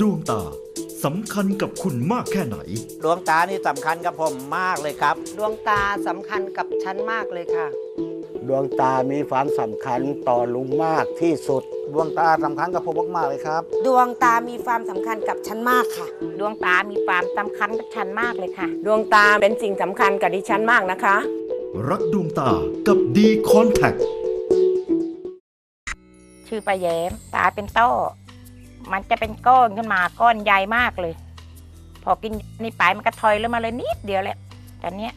ดวงตาสำคัญกับคุณมากแค่ไหน ดวงตานี่สำคัญกับผมมากเลยครับ ดวงตาสำคัญกับฉันมากเลยค่ะ ดวงตามีความสำคัญต่อลุงมากที่สุด ดวงตาสำคัญกับผมมากๆเลยครับ ดวงตามีความสำคัญกับฉันมากค่ะ ดวงตามีความสำคัญกับฉันมากเลยค่ะ ดวงตาเป็นสิ่งสำคัญกับดิฉันมากนะคะ รักดวงตากับดีคอนแทคชื่อปลาแย้ม ตาเป็นต้อ มันจะเป็นก้อนขึ้นมาก้อนใหญ่มากเลย พอกินนี่ไปมันก็ถอยลงมาเลยนิดเดียวแหละแต่เนี้ย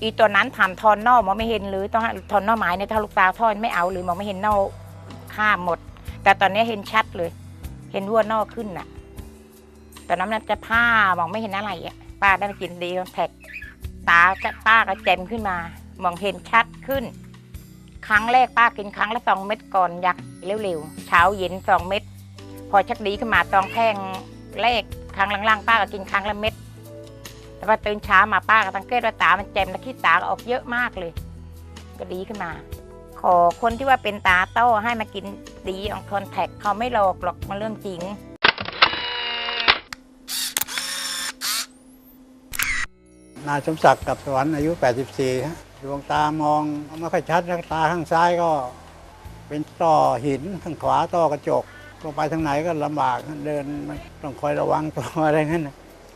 อีตัวนั้นทำทอนนอกมองไม่เห็นเลยต้องทอนนอกไม้ในถ้าลูกตาวทอนไม่เอาหรือมองไม่เห็นนอกข้ามหมด แต่ตอนนี้เห็นชัดเลย เห็นวัวนอกขึ้นน่ะตอนนั้นมันจะผ้ามองไม่เห็นอะไรอะป้าได้มากินดีแท็กตาจะป้าก็แจ่มขึ้นมา มองเห็นชัดขึ้น ครั้งแรกป้ากินครั้งละสองเม็ดก่อนอยากเร็วๆเช้าเย็นสองเม็ด พอชักดีขึ้นมาตองแพงแรกครั้งล่างๆป้าก็กินครั้งละเม็ดแล้วพอตื่นเช้ามาป้าก็สังเกตว่าตา มันแจ่มและขี้ตาก็ออกเยอะมากเลย ก็ดีขึ้นมา ขอคนที่ว่าเป็นตาโต้ให้มากินดีออนคอนแทคเขาไม่หลอกหรอกมันเรื่องจริงนายสมศักดิ์กับสวรรค์อายุ 84 ฮะ ดวงตามองไม่ค่อยชัดตาข้างซ้ายก็เป็นต่อหิน ข้างขวาต่อกระจก ก็ไปทางไหนก็ลำบากเดินต้องคอยระวังตัวอะไรงั้น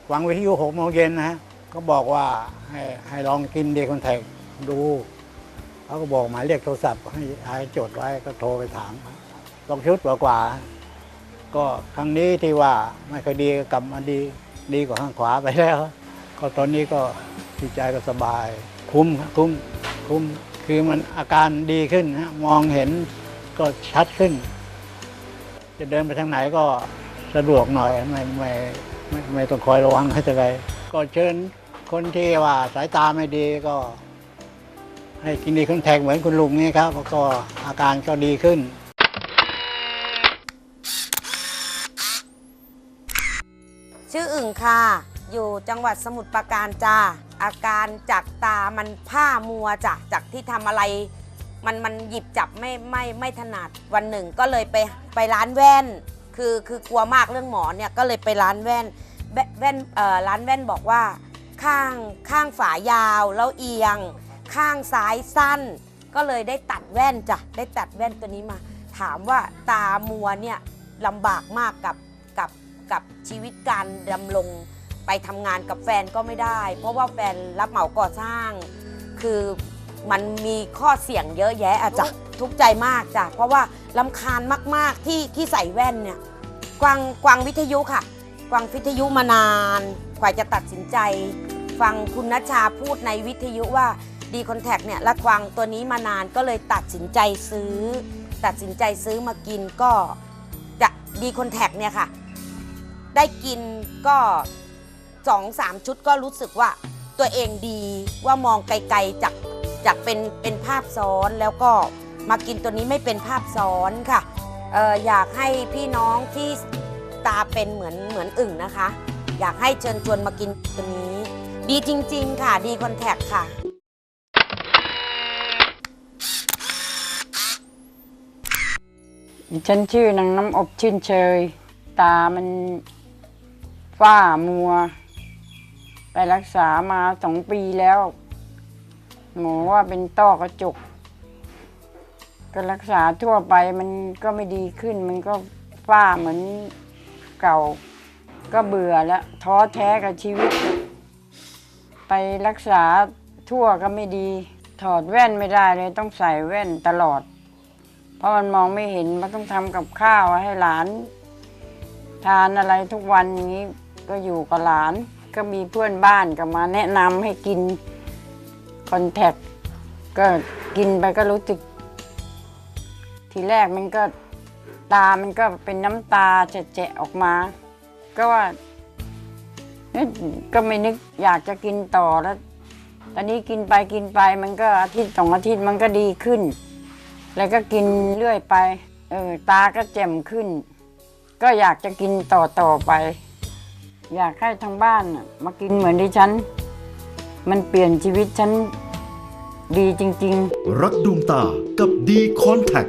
หวังวิทยุหกโมงเย็นนะฮะก็บอกว่าให้ให้ลองกินเดคอนแทคดูเขาก็บอกหมายเรียกโทรศัพท์ให้ให้จดไว้ก็โทรไปถามลองชุดกว่าๆก็ครั้งนี้ที่ว่าไม่ค่อยดีกลับมาดีดีกว่าข้างขวาไปแล้ว ก็ตอนนี้ก็จิตใจก็สบาย คุ้มคุ้มคุ้มคือมันอาการดีขึ้นฮะมองเห็นก็ชัดขึ้น จะเดินไปทางไหนก็สะดวกหน่อยไม่ไม่ไม่ไม่ต้องคอยระวังให้อะไรก็เชิญคนที่ว่าสายตาไม่ดีก็ ให้กินดีคอนแทคเหมือนคุณลุงนี่ครับก็อาการก็ดีขึ้นชื่ออึ่งค่ะ อยู่จังหวัดสมุทรปราการจ้า อาการจากตามันผ้ามัวจ้ะจากที่ทำอะไร มันมันหยิบจับไม่ไม่ไม่ถนัดวันหนึ่งก็เลยไปไปร้านแว่น คือคือกลัวมากเรื่องหมอเนี่ยก็เลยไปร้านแว่นแว่นแว่นเอ่อร้านแว่นบอกว่าข้างข้างฝายาวแล้วเอียง ข้างซ้ายสั้น ก็เลยได้ตัดแว่นจ้ะได้ตัดแว่นตัวนี้มา ถามว่าตามัวเนี่ยลำบากมากกับกับกับชีวิตการดำรงไปทำงานกับแฟนก็ไม่ได้ เพราะว่าแฟนรับเหมาก่อสร้าง คือ มันมีข้อเสี่ยงเยอะแยะอะจ้ะทุกข์ใจมากจ้ะเพราะว่าลำคาญมากๆที่ที่ใส่แว่นเนี่ยกวางกวางวิทยุค่ะ กวางวิทยุมานานกว่าจะตัดสินใจ ฟังคุณนัชชาพูดในวิทยุว่าดีคอนแทคเนี่ยและกวางตัวนี้มานานก็เลยตัดสินใจซื้อ ตัดสินใจซื้อมากินก็จะดีคอนแทคเนี่ยค่ะ ได้กินก็สองสามชุดก็รู้สึกว่าตัวเองดีว่ามองไกลๆจาก จากเป็นเป็นภาพซ้อนแล้วก็มากินตัวนี้ไม่เป็นภาพซ้อนค่ะอออยากให้พี่น้องที่ตาเป็นเหมือนเหมือนอึ่งนะคะ อยากให้เชิญชวนมากินตัวนี้ ดีจริง ๆ ค่ะดีคอนแทคค่ะฉันชื่อนางน้ำอบชื่นเชย ตามันฝ้ามัว ไปรักษามาสองปีแล้ว หมอว่าเป็นต้อกระจกก็รักษาทั่วไปมันก็ไม่ดีขึ้น มันก็ฝ้าเหมือนเก่า ก็เบื่อแล้วท้อแท้กับชีวิต ไปรักษาทั่วก็ไม่ดี ถอดแว่นไม่ได้เลยต้องใส่แว่นตลอด เพราะมันมองไม่เห็นมันต้องทำกับข้าวให้หลาน ทานอะไรทุกวันอย่างนี้ก็อยู่กับหลานก็มีเพื่อนบ้านก็มาแนะนำให้กิน คอนแทคก็กินไปก็รู้สึก ทีแรกมันก็ตามันก็เป็นน้ำตาแจะๆออกมา ก็ว่าก็ไม่นึกอยากจะกินต่อแล้ว ตอนนี้กินไปกินไปมันก็อาทิตย์สองอาทิตย์มันก็ดีขึ้น แล้วก็กินเรื่อยไป เออตาก็แจ่มขึ้น ก็อยากจะกินต่อต่อไป อยากให้ทางบ้านมากินเหมือนดิฉัน มันเปลี่ยนชีวิตฉัน ดีจริง ๆ รักดวงตากับดีคอนแทค